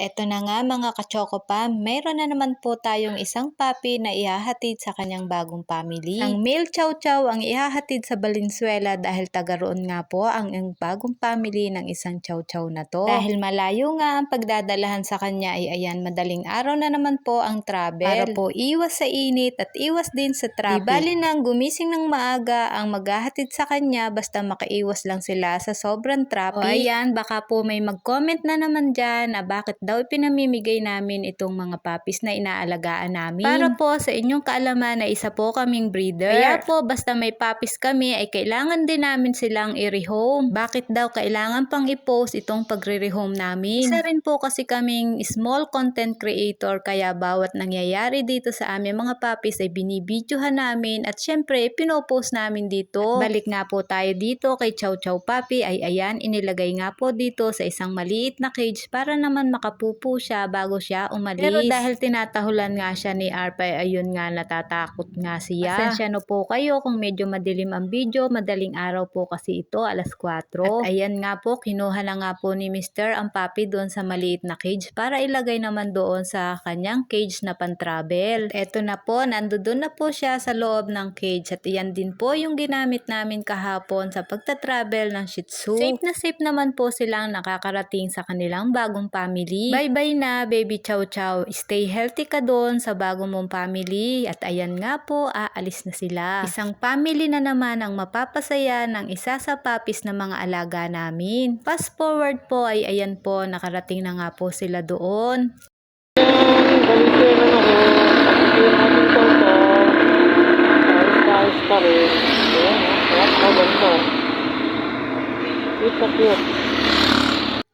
eto na nga mga kachoko pa, mayroon na naman po tayong isang puppy na ihahatid sa kanyang bagong family. Ang male chow chow ang ihahatid sa Valenzuela dahil taga roon nga po ang, ang bagong family ng isang chow chow na to. Dahil malayo nga ang pagdadalahan sa kanya ay ayan madaling araw na naman po ang travel. Para po iwas sa init at iwas din sa traffic. Di bali nang gumising ng maaga ang maghahatid sa kanya basta makaiwas lang sila sa sobrang traffic. O ayan, baka po may mag-comment na naman dyan na bakit daw pinamimigay namin itong mga puppies na inaalagaan namin. Para po sa inyong kaalaman na isa po kaming breeder. Kaya po basta may puppies kami ay kailangan din namin silang i-rehome. Bakit daw kailangan pang i-post itong pagre-rehome namin? Isa rin po kasi kaming small content creator kaya bawat nangyayari dito sa aming mga puppies ay binibidyohan namin at syempre pinopost namin dito. At balik nga po tayo dito kay Chow Chow Puppy ay ayan inilagay nga po dito sa isang maliit na cage para naman makapupo siya bago siya umalis. Pero dahil tinatahulan nga siya ni Arpa ayun nga natatakot nga siya. Pasensya no po kayo kung medyo madilim ang video, madaling araw po kasi ito alas 4. At ayan nga po kinuha na nga po ni Mr. ang puppy doon sa maliit na cage para ilagay naman doon sa kanyang cage na pan-travel. At eto na po, nandoon na po siya sa loob ng cage at iyan din po yung ginamit namin kahapon sa pagta-travel ng Shih Tzu. Safe na safe naman po silang nakakarating sa kanilang bagong family. Bye-bye na baby chow chow. Stay healthy ka doon sa bagong mong family. At ayan nga po, aalis na sila. Isang family na naman ang mapapasaya ng isa sa puppies na mga alaga namin. Fast forward po ay ayan po, nakarating na nga po sila doon. Cute na cute.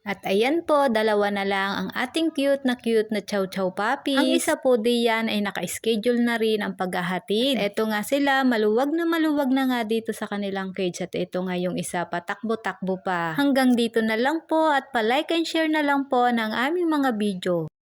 At ayan po, dalawa na lang ang ating cute na cute na chow chow puppies. Ang isa po diyan ay naka-schedule na rin ang paghahatid. Ito nga sila, maluwag na maluwag na nga dito sa kanilang cage. At ito nga yung isa, patakbo-takbo pa. Hanggang dito na lang po at pa-like and share na lang po ng aming mga video.